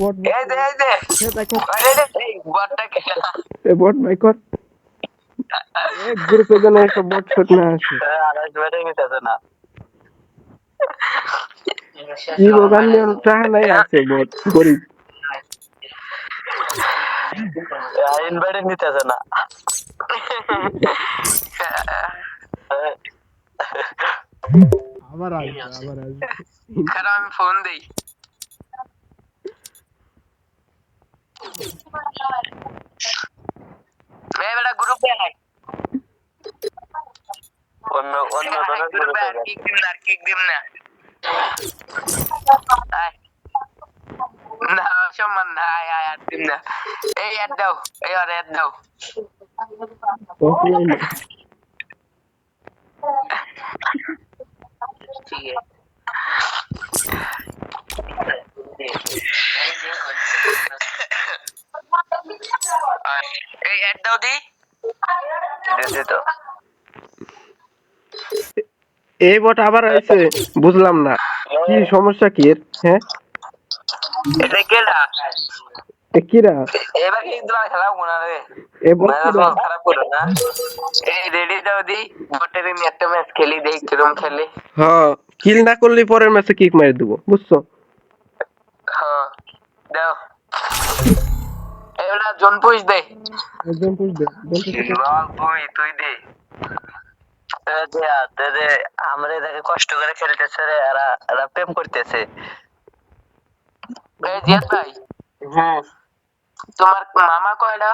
বট এই দে এই দে সে তাই আরে রে এই বটটা কে এ বট বাই কর এ গ্রুপে যেন একটা বট শট না আসে। না কি নাই আছে বট গরিব। ইনভার্টার নিতেছে না। আবার আসবে আবার আসবে। আমি ফোন দেই। এই বেটা গ্রুপে আয় অন্য অন্য গ্রুপে আর কিক দিম না আর কিক দিম না আয় না সম্মান না আয় আয় আর দিম না এই অ্যাড দাও এই আর অ্যাড দাও অফলাইন ঠিক আছে এই অ্যাড দাও দি তো এই বট আবার আইছে বুঝলাম না। কি সমস্যা কি এর? হ্যাঁ? এটা কেডা কিরা এবার কি তোমার খেলা মনে রে? আমার খারাপ করো না। এই রেডি দাও দি? বটের আমি একটা ম্যাচ খেলি কিরম খেলে। হ্যাঁ কিল না করলে পরের ম্যাচে কিক মেরে দেবো বুঝছ? হ্যাঁ দাও। এবার জন পুষ দে। জন তুই দে এ দে। তুই দে। আমরা কষ্ট করে খেলতেছে রে এরা এরা প্রেম করতেছে। জিয়াদ ভাই হ্যাঁ। তোমার মামা কয়টা